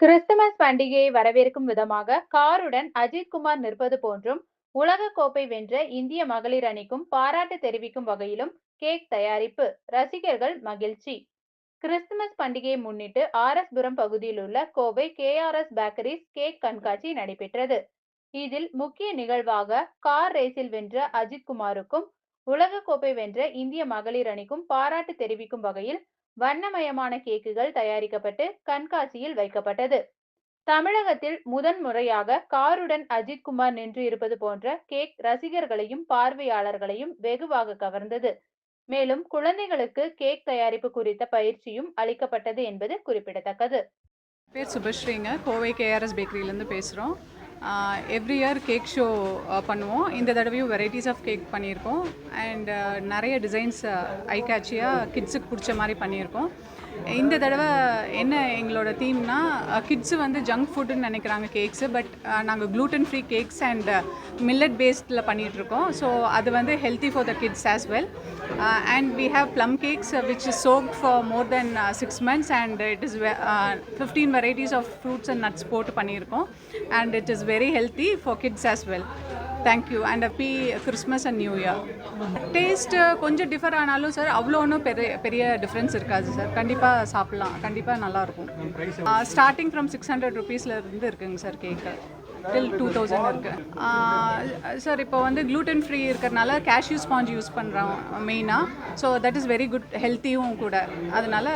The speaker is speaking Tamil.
கிறிஸ்துமஸ் பண்டிகையை வரவேற்கும் விதமாக காருடன் அஜித் குமார் நிற்பது போன்றும் உலக கோப்பை வென்ற இந்திய மகளிர் அணிக்கும் பாராட்டு தெரிவிக்கும் வகையிலும் கேக் தயாரிப்பு ரசிகர்கள் மகிழ்ச்சி. கிறிஸ்துமஸ் பண்டிகையை முன்னிட்டு ஆர் எஸ் புரம் பகுதியில் உள்ள Kovai K R S bakeries cake கண்காட்சி நடைபெற்றது. இதில் முக்கிய நிகழ்வாக கார் ரேஸில் வென்ற அஜித் குமாருக்கும் உலக கோப்பை வென்ற இந்திய மகளிர் அணிக்கும் பாராட்டு தெரிவிக்கும் வகையில் வண்ணமயமான கேக்குகள் தயாரிக்கப்பட்டு கண்காட்சியில் வைக்கப்பட்டது. தமிழகத்தில் முதன் முறையாக காருடன் அஜித் குமார் நின்று இருப்பது போன்ற கேக் ரசிகர்களையும் பார்வையாளர்களையும் வெகுவாக கவர்ந்தது. மேலும் குழந்தைகளுக்கு கேக் தயாரிப்பு குறித்த பயிற்சியும் அளிக்கப்பட்டது என்பது குறிப்பிடத்தக்கது. பேர் சுபஸ்ரீங்க. கோவை கேஆர்எஸ் பேக்கரியிலேருந்து பேசுகிறோம் எவ்ரி இயர் கேக் ஷோ பண்ணுவோம். இந்த தடவையும் வெரைட்டிஸ் ஆஃப் கேக் பண்ணியிருக்கோம். அண்ட் நிறைய டிசைன்ஸ் ஐ கேட்சியாக கிட்ஸுக்கு பிடிச்ச மாதிரி பண்ணியிருக்கோம். இந்த தடவை என்ன எங்களோட தீம்னா கிட்ஸு வந்து ஜங்க் ஃபுட்டுன்னு நினைக்கிறாங்க கேக்ஸு பட் நாங்கள் gluten free cakes and millet பேஸ்டில் பண்ணிகிட்ருக்கோம் ஸோ அது வந்து healthy for the kids as well and we have plum cakes which is soaked for more than six months and it is fifteen varieties of fruits and nuts போட்டு பண்ணியிருக்கோம். And it is very healthy for kids as well thank you and happy Christmas and new year taste கொஞ்சம் டிஃபர் ஆனாலும் சார் அவ்வளோ ஒன்றும் பெரிய பெரிய டிஃப்ரென்ஸ் இருக்காது சார் கண்டிப்பாக சாப்பிட்லாம். கண்டிப்பாக நல்லாயிருக்கும் starting uh, from six hundred ருபீஸ்லேருந்து இருக்குங்க sir cake till two thousand இருக்குது சார் இப்போ வந்து க்ளூட்டன் ஃப்ரீ இருக்கிறனால கேஷ்யூ ஸ்பாஞ்ச் யூஸ் பண்ணுறோம் மெயினாக so that is very good ஹெல்த்தியும் கூட. அதனால